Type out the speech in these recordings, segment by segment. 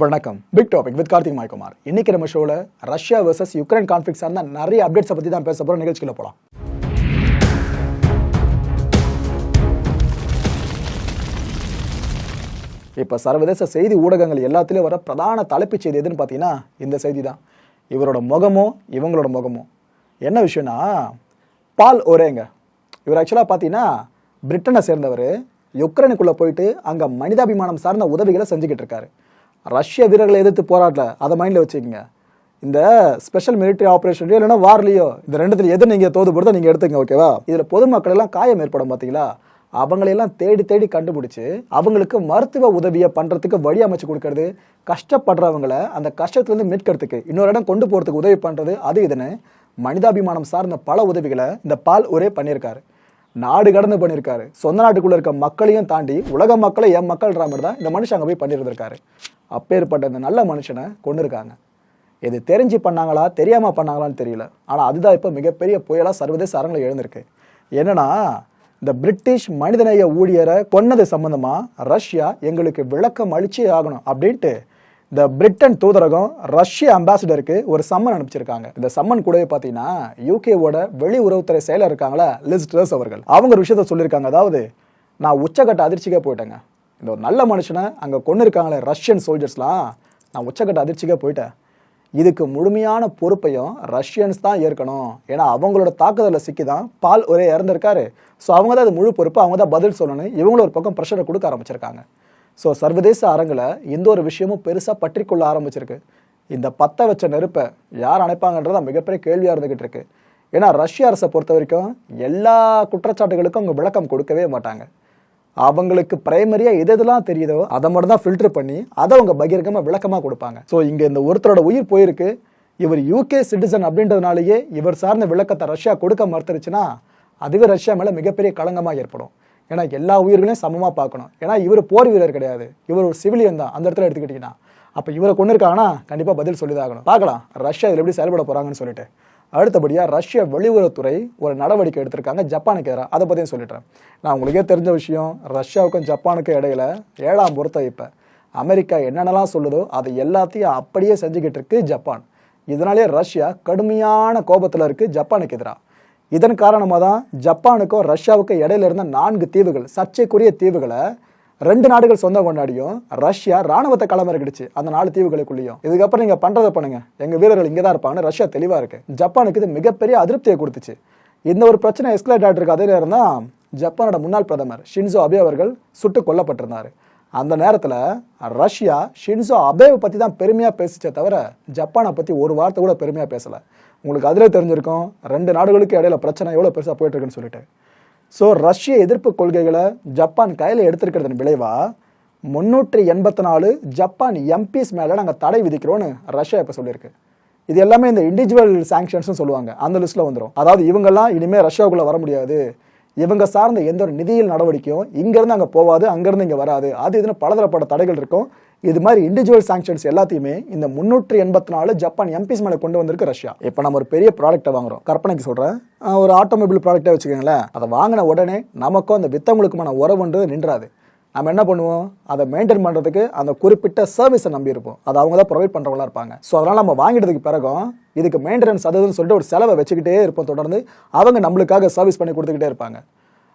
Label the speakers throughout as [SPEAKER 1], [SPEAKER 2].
[SPEAKER 1] வணக்கம். Big topic with Karthik Maikumar. இன்னைக்கு நம்ம ஷோல ரஷ்யா வர்சஸ் யுக்ரைன் கான்ஃபிளிக் சார்ந்த நிறைய அப்டேட்ஸை பத்தி தான் பேச போறோம். நிகழ்ச்சியில் போலாம். இப்போ சர்வதேச செய்தி ஊடகங்கள் எல்லாத்துலேயும் வர பிரதான தலைப்புச் செய்தி எதுன்னு பார்த்தீங்கன்னா இந்த செய்தி தான். இவரோட முகமோ இவங்களோட முகமோ. என்ன விஷயம்னா பால் ஒரேங்க. இவர் ஆக்சுவலாக பார்த்தீங்கன்னா பிரிட்டனை சேர்ந்தவர். யுக்ரைனுக்குள்ளே போயிட்டு அங்கே மனிதாபிமானம் சார்ந்த உதவிகளை செஞ்சுக்கிட்டு இருக்காரு. ரஷ்ய வீரர்களை எதிர்த்து போராடல அதை மைண்டில் வச்சுக்கோங்க. இந்த ஸ்பெஷல் மிலிட்ரி ஆப்ரேஷன்லையோ இல்லைன்னா வார்லையோ இந்த ரெண்டுத்துல எது நீங்கள் தோது போடுறதோ நீங்கள் எடுத்துங்க ஓகேவா இதில் பொதுமக்கள் எல்லாம் காயம் ஏற்படும் பார்த்தீங்களா அவங்களையெல்லாம் தேடி தேடி கண்டுபிடிச்சு அவங்களுக்கு மருத்துவ உதவியை பண்ணுறதுக்கு வழி அமைச்சு கொடுக்கறது கஷ்டப்படுறவங்கள அந்த கஷ்டத்துலேருந்து மீட்கிறதுக்கு இன்னொரு இடம் கொண்டு போகிறதுக்கு உதவி பண்ணுறது அது இதுன்னு மனிதாபிமானம் சார்ந்த பல உதவிகளை இந்த பால் ஒரே பண்ணியிருக்காரு. நாடு கடந்து பண்ணியிருக்காரு சொந்த நாட்டுக்குள்ள இருக்க மக்களையும் தாண்டி உலக மக்களை என் மக்கள்ன்ற மாதிரி தான் இந்த மனுஷன் அங்கே போய் பண்ணியிருந்திருக்காரு அப்பேற்பட்ட இந்த நல்ல மனுஷனை கொண்டு இருக்காங்க இது தெரிஞ்சு பண்ணாங்களா தெரியாமல் பண்ணாங்களான்னு தெரியல. ஆனால் அதுதான் இப்போ மிகப்பெரிய புயலாக சர்வதேச அரங்கில் எழுந்திருக்கு. என்னன்னா இந்த பிரிட்டிஷ் மனிதநேய ஊழியரை கொன்னது சம்மந்தமாக ரஷ்யா எங்களுக்கு விளக்கம் அளிச்சே ஆகணும் அப்படின்ட்டு இந்த பிரிட்டன் தூதரகம் ரஷ்ய அம்பாசிடருக்கு ஒரு சம்மன் அனுப்பிச்சிருக்காங்க. இந்த சம்மன் கூடவே பார்த்தீங்கன்னா யூகேவோட வெளியுறவுத்துறை செயலர் இருக்காங்களா லிஸ்டர்ஸ் அவர்கள். அவங்க ஒரு விஷயத்த சொல்லியிருக்காங்க. அதாவது நான் உச்சக்கட்ட அதிர்ச்சிக்கே போயிட்டேங்க. இந்த ஒரு நல்ல மனுஷனை அங்கே கொண்டு இருக்காங்களே ரஷ்யன் சோல்ஜர்ஸ்லாம் நான் உச்சக்கட்ட அதிர்ச்சிக்கே போயிட்டேன். இதுக்கு முழுமையான பொறுப்பையும் ரஷ்யன்ஸ் தான் ஏற்கணும். ஏன்னா அவங்களோட தாக்குதலில் சிக்கி தான் பால் ஒரே இறந்துருக்காரு. ஸோ அவங்க தான் அது முழு பொறுப்பு அவங்க தான் பதில் சொல்லணும் இவங்களும் ஒரு பக்கம் ப்ரெஷரை கொடுக்க ஆரம்பிச்சிருக்காங்க. ஸோ சர்வதேச அரங்கில் எந்த ஒரு விஷயமும் பெருசாக பற்றிக்கொள்ள ஆரம்பிச்சிருக்கு. இந்த பற்ற வச்ச நெருப்பை யார் அணைப்பாங்கன்றதா மிகப்பெரிய கேள்வியாக இருந்துகிட்டு இருக்கு. ஏன்னா ரஷ்ய அரசை பொறுத்த வரைக்கும் எல்லா குற்றச்சாட்டுகளுக்கும் அவங்க விளக்கம் கொடுக்கவே மாட்டாங்க. அவங்களுக்கு பிரைமரியாக எது எதெல்லாம் தெரியுதோ அதை மட்டும் தான் ஃபில்டர் பண்ணி அதை அவங்க பகிரங்கமாக விளக்கமாக கொடுப்பாங்க. ஸோ இங்கே இந்த ஒருத்தரோட உயிர் போயிருக்கு. இவர் யூகே சிட்டிசன் அப்படின்றதுனாலேயே இவர் சார்ந்த விளக்கத்தை ரஷ்யா கொடுக்க மறுத்துருச்சுன்னா அதுவே ரஷ்யா மேலே மிகப்பெரிய களங்கமாக ஏற்படும். ஏன்னா எல்லா உயிர்களையும் சமமாக பார்க்கணும். ஏன்னா இவர் போர் வீரர் கிடையாது. இவர் ஒரு சிவிலியன் தான். அந்த இடத்துல எடுத்துக்கிட்டீங்கன்னா. அப்போ இவரை கொண்டு இருக்காங்கன்னா கண்டிப்பாக பதில் சொல்லிதாகணும். பார்க்கலாம். ரஷ்யா இதில் எப்படி செயல்பட போகிறாங்கன்னு சொல்லிட்டு. அடுத்தபடியாக ரஷ்ய வெளியுறவுத்துறை ஒரு நடவடிக்கை எடுத்திருக்காங்க. ஜப்பானுக்கு எதிராக அதை பற்றியும் சொல்லிட்டேன் நான் உங்களுக்கே தெரிஞ்ச விஷயம் ரஷ்யாவுக்கும் ஜப்பானுக்கும் இடையில ஏழாம் பொருத்தம் இப்போ அமெரிக்கா என்னென்னலாம் சொல்லுதோ அதை எல்லாத்தையும் அப்படியே செஞ்சுக்கிட்டு இருக்கு ஜப்பான். இதனாலே ரஷ்யா கடுமையான கோபத்தில் இருக்குது ஜப்பானுக்கு எதிராக இதன் காரணமாக தான் ஜப்பானுக்கும் ரஷ்யாவுக்கும் இடையில இருந்த நான்கு தீவுகள் சர்ச்சைக்குரிய தீவுகளை ரெண்டு நாடுகள் சொந்தம் கொண்டாடியும் ரஷ்யா ராணுவத்தை களமிறக்கிடுச்சு அந்த நாலு தீவுகளுக்குள்ளேயும். இதுக்கப்புறம் நீங்கள் பண்ணுறதை பண்ணுங்க. எங்கள் வீரர்கள் இங்கே தான் இருப்பாங்கன்னு ரஷ்யா தெளிவாக இருக்கு. ஜப்பானுக்கு இது மிகப்பெரிய அதிருப்தியை கொடுத்துச்சு. இந்த ஒரு பிரச்சனை எஸ்கலேட் ஆகிட்டு இருக்கு அதே நேரம் தான் ஜப்பானோட முன்னாள் பிரதமர் ஷின்சோ அபே அவர்கள் சுட்டு கொல்லப்பட்டிருந்தார். அந்த நேரத்தில் ரஷ்யா ஷின்சோ அபேவை பற்றி தான் பெருமையாக பேசிச்சே தவிர ஜப்பானை பற்றி ஒரு வார்த்தை கூட பெருமையாக பேசலை. உங்களுக்கு அதிலே தெரிஞ்சிருக்கும் ரெண்டு நாடுகளுக்கு இடையில பிரச்சனை எவ்வளோ பெருசாக போயிட்டு இருக்குன்னு சொல்லிட்டு. ஸோ ரஷ்ய எதிர்ப்பு கொள்கைகளை ஜப்பான் கையில் எடுத்திருக்கிறதன் விளைவாக முன்னூற்றி எண்பத்தி நாலு ஜப்பான் எம்பிஸ் மேலே நாங்கள் தடை விதிக்கிறோன்னு ரஷ்யா இப்போ சொல்லியிருக்கு. இது எல்லாமே இந்த இண்டிவிஜுவல் சாங்ஷன்ஸ்னு சொல்லுவாங்க. அந்த லிஸ்ட்டில் வந்துடும் அதாவது இவங்கெல்லாம் இனிமேல் ரஷ்யாவுக்குள்ளே வர முடியாது. இவங்க சார்ந்த எந்த ஒரு நிதியில் நடவடிக்கையும் இங்கேருந்து அங்கே போகாது அங்கேருந்து இங்கே வராது. அது இதுன்னு பலதரப்பட்ட தடைகள் இருக்கும். இது மாதிரி இண்டிவிஜுவல் சாங்ஷன்ஸ் எல்லாத்தையுமே இந்த முன்னூற்றி எண்பத்தி நாலு ஜப்பான் எம்பிஸ் மேலே கொண்டு வந்திருக்கு ரஷ்யா. இப்போ நம்ம ஒரு பெரிய ப்ராடக்ட்டை வாங்குறோம். கற்பனைக்கு சொல்கிறேன் ஒரு ஆட்டோமொபைல் ப்ராடக்டே வச்சுக்கோங்களேன். அதை வாங்கின உடனே நமக்கும் அந்த வித்தவங்களுக்குமான உறவுன்றது நின்றாது. நம்ம என்ன பண்ணுவோம்? அதை மெயின்டைன் பண்ணுறதுக்கு அந்த குறிப்பிட்ட சர்வீஸை நம்பி இருப்போம். அதை அவங்க தான் ப்ரொவைட் பண்ணுறவங்களா இருப்பாங்க. ஸோ அதனால் நம்ம வாங்கிட்டதுக்கு பிறகும் இதுக்கு மெயின்டெனன்ஸ் அதுன்னு சொல்லிட்டு ஒரு செலவை வச்சுக்கிட்டே இருப்போம். தொடர்ந்து அவங்க நம்மளுக்காக சர்வீஸ் பண்ணி கொடுத்துக்கிட்டே இருப்பாங்க.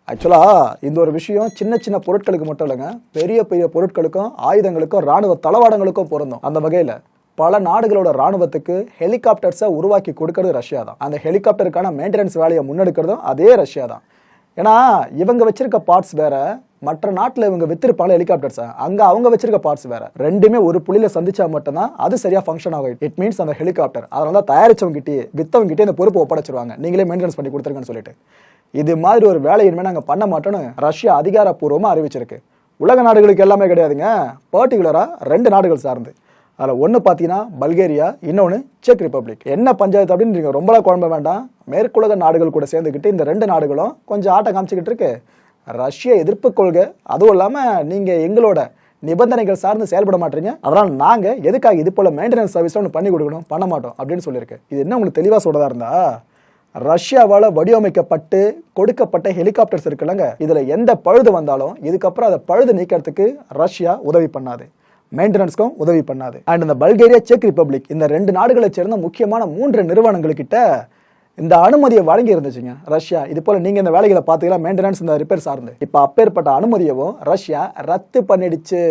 [SPEAKER 1] ஆக்சுவலாக இந்த ஒரு விஷயம் சின்ன சின்ன பொருட்களுக்கு மட்டும் இல்லைங்க. பெரிய பெரிய பொருட்களுக்கும் ஆயுதங்களுக்கும் ராணுவ தளவாடங்களுக்கும் பொருந்தும் அந்த வகையில். பல நாடுகளோட ராணுவத்துக்கு ஹெலிகாப்டர்ஸை உருவாக்கி கொடுக்கறது ரஷ்யா தான். அந்த ஹெலிகாப்டருக்கான மெயின்டெனன்ஸ் வேலையை முன்னெடுக்கிறதும் அதே ரஷ்யா தான். ஏன்னா இவங்க வச்சிருக்க பார்ட்ஸ் வேற மற்ற நாட்டில் இவங்க வித்திருப்பாங்க ஹெலிகாப்டர்ஸ். அங்கே அவங்க வச்சிருக்க பார்ட்ஸ் வேற. ரெண்டுமே ஒரு புள்ளியில சந்திச்சா மட்டும்தான் அது சரியா ஃபங்க்ஷன் ஆகும். இட் மீன்ஸ் அந்த ஹெலிகாப்டர். அதனால தான் தயாரிச்சவங்க கிட்டே வித்தவங்க கிட்டே இந்த பொறுப்பு ஒப்படைச்சிருவாங்க. நீங்களே மெயின்டெனன்ஸ் பண்ணி கொடுத்துருங்கன்னு சொல்லிட்டு. இது மாதிரி ஒரு வேலை இனிமேல் நாங்கள் பண்ண மாட்டோம்னு ரஷ்யா அதிகாரப்பூர்வமாக அறிவிச்சிருக்கு. உலக நாடுகளுக்கு எல்லாமே கிடையாதுங்க. பர்டிகுலராக ரெண்டு நாடுகள் சார்ந்து. அதில் ஒன்று பார்த்தீங்கன்னா பல்கேரியா இன்னொன்று செக் ரிப்பப்ளிக். என்ன பஞ்சாயத்து அப்படின்னு நீங்கள் ரொம்பலாம் குழம்ப வேண்டாம். மேற்குலக நாடுகள் கூட சேர்ந்துக்கிட்டு இந்த ரெண்டு நாடுகளும் கொஞ்சம் ஆட்டம் காமிச்சிக்கிட்டு இருக்கு. ரஷ்ய எதிர்ப்பு கொள்கை அதுவும் இல்லாமல் நீங்கள் எங்களோட நிபந்தனைகள் சார்ந்து செயல்பட மாட்டீங்க. அதனால் நாங்கள் எதுக்காக இது போல் மெயின்டெனன்ஸ் சர்வீஸ் ஒன்று பண்ணி கொடுக்கணும் பண்ண மாட்டோம் அப்படின்னு சொல்லியிருக்கு. இது என்ன உங்களுக்கு தெளிவாக சொல்கிறதா இருந்தா? ரஷ்யாவால் வடிவமைக்கப்பட்டு கொடுக்கப்பட்ட ஹெலிகாப்டர்ஸ் இருக்குல்லங்க. இதில் எந்த பழுது வந்தாலும் இதுக்கப்புறம் அதை பழுது நீக்கிறதுக்கு ரஷ்யா உதவி பண்ணாது. மெயின்டெனன்ஸ்க்கும் உதவி பண்ணாது. அண்ட் இந்த பல்கேரியா செக் ரிப்பப்ளிக் இந்த ரெண்டு நாடுகளை சேர்ந்த முக்கியமான மூன்று நிறுவனங்கள்கிட்ட இந்த அனுமதியை வழங்கி இருந்துச்சுங்க. ரஷ்யா இது போல நீங்க இந்த வேலைகளை பார்த்துக்கலாம் மெயின்டெனன்ஸ் இந்த ரிப்பேர் சார்ந்து. இப்போ அப்பேற்பட்ட அனுமதியவும் ரஷ்யா ரத்து பண்ணிடுச்சு.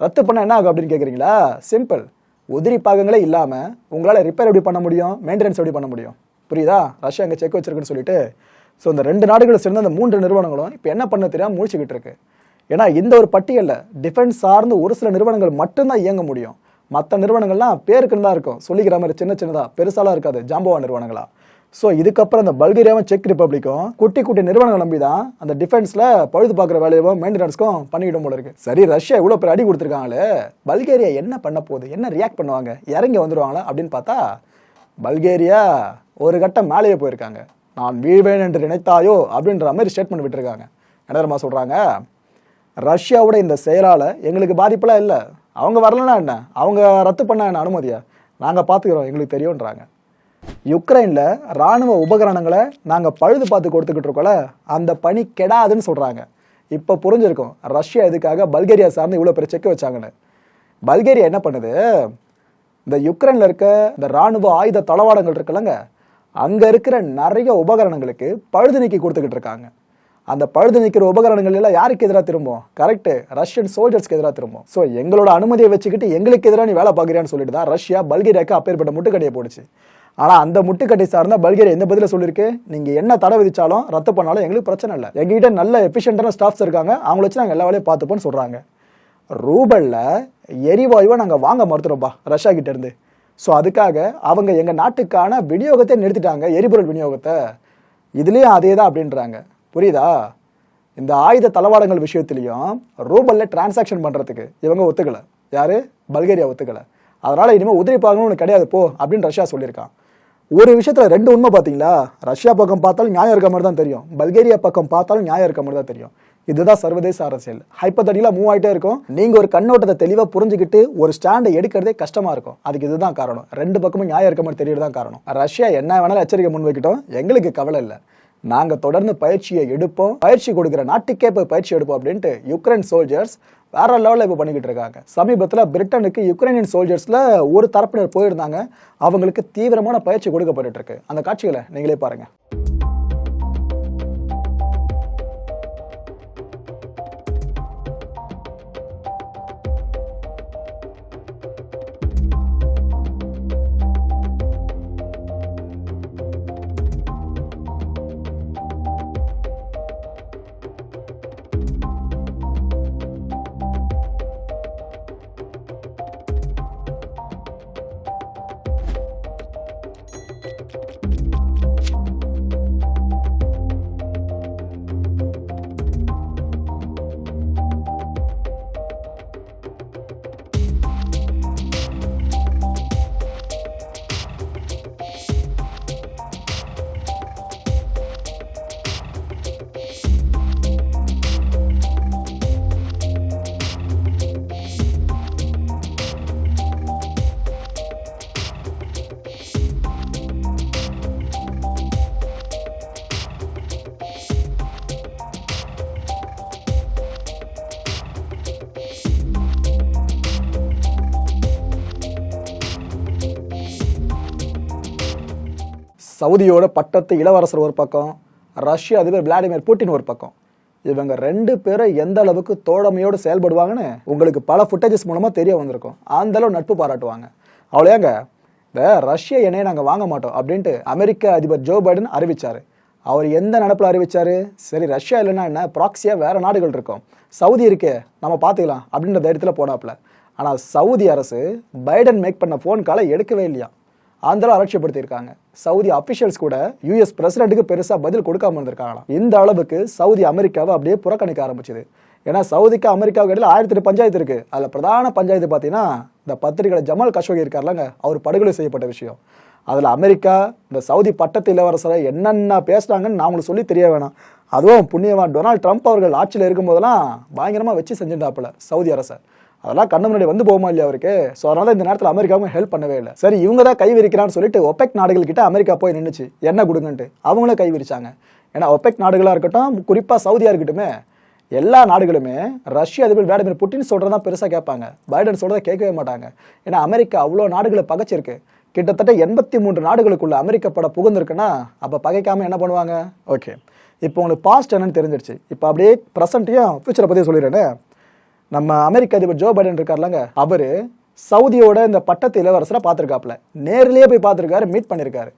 [SPEAKER 1] ரத்து பண்ண என்ன ஆகும் அப்படின்னு கேட்குறீங்களா சிம்பிள் உதிரி பாகங்களே இல்லாமல் உங்களால் ரிப்பேர் எப்படி பண்ண முடியும்? மெயின்டெனன்ஸ் எப்படி பண்ண முடியும்? புரியுதா? ரஷ்யா அங்கே செக் வச்சிருக்குன்னு சொல்லிட்டு. ஸோ இந்த ரெண்டு நாடுகளை சேர்ந்த அந்த மூன்று நிறுவனங்களும் இப்போ என்ன பண்ண தெரியாமல் முடிச்சுக்கிட்டு இருக்கு. ஏன்னா இந்த ஒரு பட்டியலில் டிஃபென்ஸ் சார்ந்து ஒரு சில நிறுவனங்கள் மட்டும்தான் இயங்க முடியும். மற்ற நிறுவனங்கள்லாம் பேருக்குன்னு தான் இருக்கும். சொல்லிக்கிற மாதிரி சின்ன சின்னதாக பெருசாலாம் இருக்காது. ஜாம்பவா நிறுவனங்களா. ஸோ இதுக்கப்புறம் இந்த பல்கேரியாவும் செக் ரிப்பப்ளிக்கும் குட்டி குட்டி நிறுவனங்கள் நம்பி தான் அந்த டிஃபென்ஸில் பழுது பார்க்குற வேலையவும் மெயின்டெனன்ஸ்க்கும் பண்ணிக்கிடும் போல இருக்கு. சரி ரஷ்யா இவ்வளோ பேர் அடி கொடுத்துருக்காங்களே. பல்கேரியா என்ன பண்ண போகுது? என்ன ரியாக்ட் பண்ணுவாங்க? இறங்கி வந்துடுவாங்களா அப்படின்னு பார்த்தா பல்கேரியா ஒரு கட்டம் மேலேயே போயிருக்காங்க. நான் வீழ்வேன் என்று நினைத்தாயோ அப்படின்ற மாதிரி ஸ்டேட்மெண்ட் விட்டுருக்காங்க. என்ன தெரியுமா சொல்கிறாங்க ரஷ்யாவோட இந்த செயலால் எங்களுக்கு பாதிப்பெல்லாம் இல்லை. அவங்க வரலன்னா என்ன? அவங்க ரத்து பண்ண என்ன அனுமதியா? நாங்கள் பார்த்துக்கிறோம் எங்களுக்கு தெரியுன்றாங்க யுக்ரைனில் ராணுவ உபகரணங்களை நாங்கள் பழுது பார்த்து கொடுத்துக்கிட்டு இருக்கோம்ல அந்த பணி கெடாதுன்னு சொல்கிறாங்க இப்போ புரிஞ்சிருக்கும் ரஷ்யா இதுக்காக பல்கேரியா சார்ந்து இவ்வளோ பேர் செக் வச்சாங்கன்னு. பல்கேரியா என்ன பண்ணுது? இந்த யுக்ரைனில் இருக்க இந்த ராணுவ ஆயுத தளவாடங்கள் இருக்குல்லங்க அங்கே இருக்கிற நிறைய உபகரணங்களுக்கு பழுது நீக்கி கொடுத்துக்கிட்டு இருக்காங்க. அந்த பழுது நிற்கிற உபகரணங்கள் எல்லாம் யாருக்கு எதிராக திரும்பும்? கரெக்டு ரஷ்யன் சோல்ஜர்ஸ்க்கு எதிராக திரும்பும். ஸோ எங்களோட அனுமதியை வச்சுக்கிட்டு எங்களுக்கு எதிராக நீ வேலை பார்க்குறியான்னு சொல்லிட்டு தான் ரஷ்யா பல்கேரியாவுக்கு அப்பேற்பட்ட முட்டுக்கட்டையை போடுச்சு. ஆனால் அந்த முட்டுக்கட்டை சார்ந்த பல்கேரியா எந்த பதில சொல்லியிருக்கு? நீங்கள் என்ன தடை விதிச்சாலும் ரத்து பண்ணாலும் எங்களுக்கு பிரச்சனை இல்லை. எங்ககிட்ட நல்ல எஃபிஷியன்டான ஸ்டாஃப்ஸ் இருக்காங்க. அவங்கள வச்சு நாங்கள் எல்லா வேலையும் பார்த்துப்போம்னு சொல்கிறாங்க ரூபல்ல எரிவாயுவை நாங்கள் வாங்க மறுத்துறோம்ப்பா ரஷ்யா கிட்ட இருந்து ஸோ அதுக்காக அவங்க எங்கள் நாட்டுக்கான விநியோகத்தை நிறுத்திட்டாங்க எரிபொருள் விநியோகத்தை. இதுலேயும் அதே தான் அப்படின்றாங்க. புரியுதா? இந்த ஆயுத தளவாடங்கள் விஷயத்துலையும் ரூபல்ல டிரான்சாக்ஷன் பண்ணுறதுக்கு இவங்க ஒத்துக்கலை. யாரு? பல்கேரியா ஒத்துக்கலை. அதனால் இனிமேல் உதிரி பார்க்கணும்னு ஒன்று கிடையாது போ அப்படின்னு ரஷ்யா சொல்லியிருக்கான். ஒரு விஷயத்தில் ரெண்டு உண்மை பார்த்தீங்களா ரஷ்யா பக்கம் பார்த்தாலும் நியாயம் இருக்க மாதிரி தான் தெரியும். பல்கேரியா பக்கம் பார்த்தாலும் நியாயம் இருக்க மாதிரி தான் தெரியும். இதுதான் சர்வதேச அரசியல். ஹைப்பத்தடியில் மூவ் ஆகிட்டே இருக்கும். நீங்கள் ஒரு கண்ணோட்டத்தை தெளிவாக புரிஞ்சுக்கிட்டு ஒரு ஸ்டாண்டை எடுக்கிறதே கஷ்டமாக இருக்கும். அதுக்கு இதுதான் காரணம். ரெண்டு பக்கமும் நியாயம் இருக்க மாதிரி தெரியறது தான் காரணம். ரஷ்யா என்ன வேணாலும் எச்சரிக்கை முன் வைக்கட்டும் எங்களுக்கு கவலை இல்லை. நாங்கள் தொடர்ந்து பயிற்சியை எடுப்போம். பயிற்சி கொடுக்குற நாட்டுக்கே போய் பயிற்சி எடுப்போம் அப்படின்ட்டு யுக்ரைன் சோல்ஜர்ஸ் வேற லெவலில் இப்போ பண்ணிக்கிட்டு இருக்காங்க. சமீபத்தில் பிரிட்டனுக்கு யுக்ரைனியன் சோல்ஜர்ஸில் ஒரு தரப்பினர் போயிருந்தாங்க. அவங்களுக்கு தீவிரமான பயிற்சி கொடுக்கப்பட்டு இருக்கு. அந்த காட்சிகளை நீங்களே பாருங்கள் சவுதியோட பட்டத்து இளவரசர் ஒரு பக்கம் ரஷ்ய அதிபர் விளாடிமிர் புட்டின் ஒரு பக்கம். இவங்க ரெண்டு பேரும் எந்த அளவுக்கு தோழமையோடு செயல்படுவாங்கன்னு உங்களுக்கு பல ஃபுட்டேஜஸ் மூலமாக தெரிய வந்திருக்கும். அந்த அளவு நட்பு பாராட்டுவாங்க. அவ்வளோயாங்க இந்த ரஷ்ய எண்ணெயை நாங்கள் வாங்க மாட்டோம் அப்படின்ட்டு அமெரிக்க அதிபர் ஜோ பைடன் அறிவித்தார் அவர் எந்த நடப்பில் அறிவிச்சாரு? சரி ரஷ்யா இல்லைன்னா என்ன? ப்ராக்சியாக வேறு நாடுகள் இருக்கும். சவுதி இருக்கே நம்ம பார்த்துக்கலாம் அப்படின்ற தைரியத்தில் போனாப்புல. ஆனால் சவுதி அரசு பைடன் மேக் பண்ண ஃபோன் காலை எடுக்கவே இல்லையா ஆந்திரா அளவு அலட்சியப்படுத்தியிருக்காங்க சவுதி அபிஷியல்ஸ் கூட யூஎஸ் பிரசிடென்ட்டுக்கு பெருசா பதில் கொடுக்காம இருந்திருக்காங்களாம். இந்த அளவுக்கு சவுதி அமெரிக்காவை அப்படியே புறக்கணிக்க ஆரம்பிச்சது. ஏன்னா சவுதிக்கு அமெரிக்காவுக்கு இடையில ஆயிரத்தி எட்டு பஞ்சாயத்து இருக்கு. அதுல பிரதான பஞ்சாயத்து பார்த்தீங்கன்னா இந்த பத்திரிகையாளர் ஜமால் கஷோகி இருக்கார்லங்க. அவர் படுகொலை செய்யப்பட்ட விஷயம். அதுல அமெரிக்கா இந்த சவுதி பட்டத்து இளவரசரை என்னென்ன பேசுறாங்கன்னு நான் உங்களுக்கு சொல்லி தெரிய வேணாம். அதுவும் புண்ணியவான் டொனால்ட் ட்ரம்ப் அவர்கள் ஆட்சியில் இருக்கும்போதெல்லாம் பயங்கரமாக வச்சு செஞ்சிருந்தாப்புல சவுதி அரசை அதெல்லாம் கண்ணு முன்னாடி வந்து போகுமா இல்லையா அவருக்கு? ஸோ அதனால இந்த நேரத்தில் அமெரிக்காவும் ஹெல்ப் பண்ணவே இல்லை. சரி இவங்க தான் கை விரிக்கிறான்னு சொல்லிட்டு ஒபெக் நாடுகள் கிட்ட அமெரிக்கா போய் நின்றுச்சு என்ன கொடுங்கன்ட்டு. அவங்களும் கை விரிச்சாங்க ஏன்னா ஒபெக் நாடுகளாக இருக்கட்டும் குறிப்பாக சவுதியாக இருக்கட்டுமே எல்லா நாடுகளுமே ரஷ்ய அதிபர் விளாடிமிர் புட்டின் தான் பெருசாக கேட்பாங்க. பைடன் சொல்கிறத கேட்கவே மாட்டாங்க. ஏன்னா அமெரிக்கா அவ்வளோ நாடுகளை பகைச்சிருக்கு. கிட்டத்தட்ட எண்பத்தி மூன்று நாடுகளுக்குள்ள அமெரிக்க பட புகுந்திருக்குன்னா அப்போ பகைக்காமல் என்ன பண்ணுவாங்க? ஓகே இப்போ உங்களுக்கு பாஸ்ட் என்னன்னு தெரிஞ்சிருச்சு. இப்போ அப்படியே ப்ரெசண்ட்டையும் ஃபியூச்சரை பற்றி சொல்லிடுறேன்னு நம்ம அமெரிக்க அதிபர் ஜோ பைடன் இருக்கார்லங்க அவரு சவுதியோட இந்த பட்டத்து இளவரசரை பார்த்துருக்காப்புல. நேரிலேயே போய் பார்த்துருக்காரு மீட் பண்ணியிருக்காரு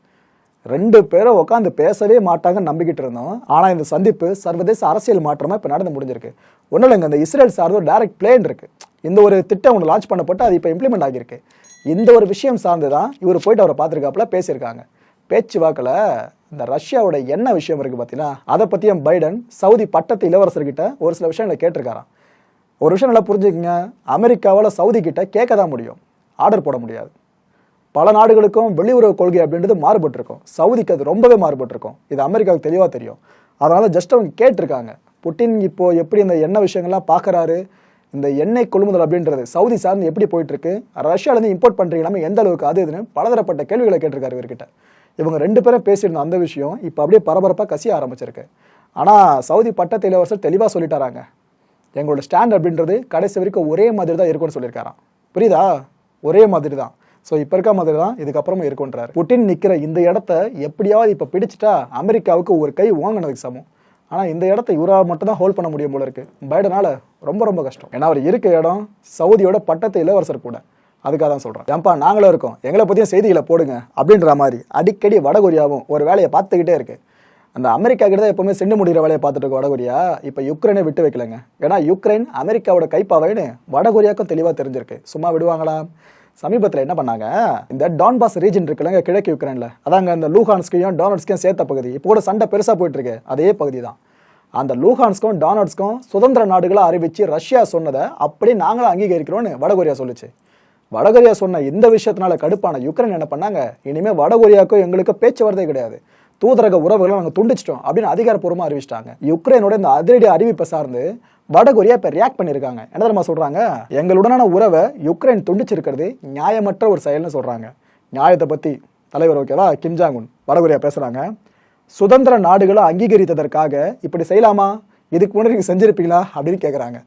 [SPEAKER 1] ரெண்டு பேரும் உட்காந்து பேசவே மாட்டாங்கன்னு நம்பிக்கிட்டு இருந்தோம். ஆனால் இந்த சந்திப்பு சர்வதேச அரசியல் மாற்றமாக இப்போ நடந்து முடிஞ்சிருக்கு. ஒன்றும் இல்லைங்க இந்த இஸ்ரேல் சார்ந்த ஒரு டைரக்ட் பிளேன் இருக்கு. இந்த ஒரு திட்டம் ஒன்று லான்ச் பண்ணப்பட்டு அது இப்போ இம்ப்ளிமெண்ட் ஆகியிருக்கு. இந்த ஒரு விஷயம் சார்ந்து தான் இவர் போயிட்டு அவரை பார்த்துருக்காப்புல பேசியிருக்காங்க. பேச்சு வாக்கில் இந்த ரஷ்யாவோட என்ன விஷயம் இருக்குது பார்த்தீங்கன்னா அதை பற்றியும் பைடன் சவுதி பட்டத்து இளவரசர்கிட்ட ஒரு சில விஷயங்களை கேட்டிருக்காராம். ஒரு விஷயம் நல்லா புரிஞ்சுக்கங்க. அமெரிக்காவால் சவுதி கிட்ட கேட்க தான் முடியும். ஆர்டர் போட முடியாது. பல நாடுகளுக்கும் வெளியுறவு கொள்கை அப்படின்றது மாறுபட்டிருக்கும். சவுதிக்கு அது ரொம்பவே மாறுபட்டிருக்கும். இது அமெரிக்காவுக்கு தெளிவாக தெரியும். அதனால் ஜஸ்ட் அவங்க கேட்டிருக்காங்க. புட்டின் இப்போது எப்படி இந்த எண்ணெய் விஷயங்கள்லாம் பார்க்குறாரு இந்த எண்ணெய் கொள்முதல் அப்படின்றது சவுதி சார்ந்து எப்படி போயிட்டுருக்கு? ரஷ்யாவிலேருந்து இம்போர்ட் பண்ணுறீங்க எந்த அளவுக்கு அது இதுன்னு பலதரப்பட்ட கேள்விகளை கேட்டிருக்காரு இவர்கிட்ட. இவங்க ரெண்டு பேரும் பேசியிருந்த அந்த விஷயம் இப்போ அப்படியே பரபரப்பாக கசிய ஆரம்பிச்சிருக்கு. ஆனால் சவுதி பட்டத்து இளவரசர் தெளிவாக சொல்லிட்டாராங்க. எங்களோட ஸ்டாண்ட் அப்படின்றது கடைசி வரைக்கும் ஒரே மாதிரி தான் இருக்கும்னு சொல்லியிருக்காராம். புரியுதா? ஒரே மாதிரி தான் ஸோ இப்போ இருக்க மாதிரி தான் இதுக்கப்புறமும் இருக்குன்றார் புட்டின் நிற்கிற இந்த இடத்த எப்படியாவது இப்போ பிடிச்சிட்டா அமெரிக்காவுக்கு ஒரு கை வாங்கினதுக்கு சமம். ஆனால் இந்த இடத்த இவரால் மட்டும் தான் ஹோல்ட் பண்ண முடியும் போல இருக்கு. பைடனால ரொம்ப ரொம்ப கஷ்டம். ஏன்னா அவர் இருக்க இடம் சவுதியோட பட்டத்து இளவரசர் கூட. அதுக்காக தான் சொல்கிறேன் ஏன்பா நாங்களும் இருக்கோம். எங்களை பற்றியும் செய்திகளை போடுங்க அப்படின்ற மாதிரி அடிக்கடி வடகொரியாவும் ஒரு வேலையை பார்த்துக்கிட்டே இருக்குது அந்த அமெரிக்கா கிட்ட தான் எப்பவுமே சென்று முடிகிற வேலையை பார்த்துட்டு இருக்க வடகொரியா. இப்போ யுக்ரைனை விட்டு வைக்கலங்க. ஏன்னா யுக்ரைன் அமெரிக்காவோட கைப்பாவைன்னு வடகொரியாவுக்கும் தெளிவாக தெரிஞ்சிருக்கு. சும்மா விடுவாங்களா? சமீபத்தில் என்ன பண்ணாங்க? இந்த டான்பாஸ் ரீஜன் இருக்குல்லங்க கிழக்கு யுக்ரைனில். அதாங்க இந்த லூஹான்ஸ்கையும் டானட்ஸ்கையும் சேர்த்த பகுதி. இப்போ கூட சண்டை பெருசாக போயிட்டு இருக்கு அதே பகுதி தான். அந்த லூஹான்ஸ்க்கும் டானட்ஸ்க்கும் சுதந்திர நாடுகளாக அறிவிச்சு ரஷ்யா சொன்னதை அப்படியே நாங்களும் அங்கீகரிக்கிறோன்னு வடகொரியா சொல்லுச்சு. வடகொரியா சொன்ன இந்த விஷயத்தினால கடுப்பான யுக்ரைன் என்ன பண்ணாங்க? இனிமேல் வடகொரியாவுக்கும் எங்களுக்கு பேச்சுவார்த்தை கிடையாது. தூதரக உறவுகளை நாங்கள் துண்டிச்சிட்டோம் அப்படின்னு அதிகாரப்பூர்வமாக அறிவிச்சிட்டாங்க. யுக்ரைனோட இந்த அதிரடி அறிவிப்பை சார்ந்து வடகொரியா இப்போ ரியாக்ட் பண்ணியிருக்காங்க என்ன தெரியுமா சொல்கிறாங்க எங்களுடனான உறவை யுக்ரைன் துண்டிச்சிருக்கிறது நியாயமற்ற ஒரு செயல்னு சொல்கிறாங்க நியாயத்தை பற்றி தலைவர் ஓகேவா கிம்ஜாங்குன் வடகொரியா பேசுகிறாங்க சுதந்திர நாடுகளை அங்கீகரித்ததற்காக இப்படி செய்யலாமா? இதுக்கு முன்னாடி நீங்கள் செஞ்சிருப்பீங்களா? அப்படின்னு கேட்குறாங்க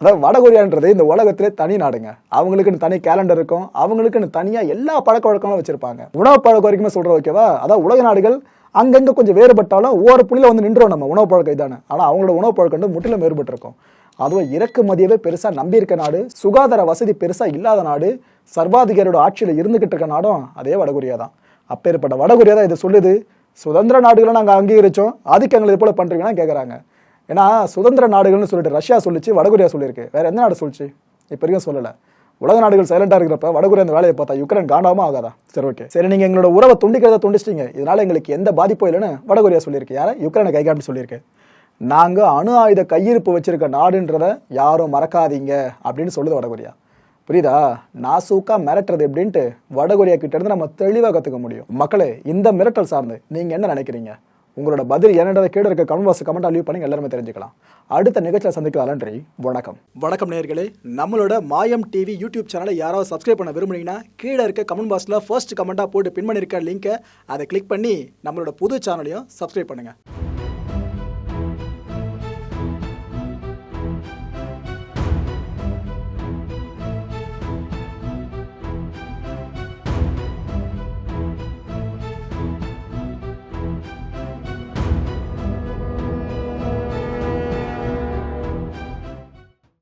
[SPEAKER 1] அதாவது வடகொரியான்றது இந்த உலகத்திலே தனி நாடுங்க. அவங்களுக்குன்னு தனி கேலண்டர் இருக்கும். அவங்களுக்குன்னு தனியாக எல்லா பழக்க வழக்கங்களும் வச்சிருப்பாங்க. உணவு பழக்க வரைக்குமே சொல்கிற ஓகேவா அதாவது உலக நாடுகள் அங்கங்க கொஞ்சம் வேறுபட்டாலும் ஒவ்வொரு புள்ளியில வந்து நின்றோம் நம்ம உணவு பழக்கம் இதானே. ஆனால் அவங்களோட உணவு பழக்கம் வந்து முற்றிலும் வேறுபட்டிருக்கும். அதுவும் இறக்குமதியவே பெருசாக நம்பி இருக்க நாடு சுகாதார வசதி பெருசாக இல்லாத நாடு சர்வாதிகாரியோட ஆட்சியில் இருந்துகிட்டு இருக்க நாடும் அதே வடகொரியா தான் அப்பேற்பட்ட வடகொரியா தான் இதை சொல்லுது. சுதந்திர நாடுகளை நாங்கள் அங்கீகரிச்சோம் அதுக்கு எங்களை இது போல பண்ணுறீங்கன்னா கேட்குறாங்க ஏன்னா சுதந்திர நாடுகள்னு சொல்லிட்டு ரஷ்யா சொல்லிச்சு வடகொரியா சொல்லியிருக்கு. வேற எந்த நாடு சொல்லிச்சு? இப்போ வரைக்கும் சொல்லலை. உலக நாடுகள் சைலண்டா இருக்கிறப்ப வடகொரியா அந்த வேலையை பார்த்தா யுக்ரைன் காண்டாம ஆகாதா? சரி ஓகே சரி நீங்க எங்களோட உறவை துண்டிக்கிறத துண்டிச்சிட்டீங்க. இதனால எங்களுக்கு எந்த பாதிப்பும் இல்லைன்னு வடகொரியா சொல்லியிருக்கு. யாரை? யுக்ரைனை கை காட்டி சொல்லியிருக்கு. நாங்க அணு ஆயுத கையிருப்பு வச்சிருக்க நாடுன்றத யாரும் மறக்காதீங்க அப்படின்னு சொல்லுது வடகொரியா. புரியுதா? நாசூக்கா மிரட்டுறது எப்படின்ட்டு வடகொரியா கிட்ட இருந்து நம்ம தெளிவாக கத்துக்க முடியும். மக்களே இந்த மிரட்டல் சார்ந்து நீங்க என்ன நினைக்கிறீங்க? உங்களோட பதில் என்னன்றதை கீழே இருக்க கமெண்ட் பாக்ஸ் கமெண்ட் லீவ் பண்ணி எல்லாருமே தெரிஞ்சுக்கலாம். அடுத்த நிகழ்ச்சியில் சந்திக்கலாம் நன்றி வணக்கம். வணக்கம் நேர்களே நம்மளோட மாயம் டிவி யூடியூப் சேனலை யாராவது சப்ஸ்கிரைப் பண்ண விரும்புனீங்கன்னா கீழே இருக்க கமெண்ட் பாக்ஸில் ஃபர்ஸ்ட் கமெண்ட்டாக போட்டு பின் பண்ணியிருக்க லிங்கை அதை கிளிக் பண்ணி நம்மளோட புது சேனலையும் சப்ஸ்கிரைப் பண்ணுங்கள்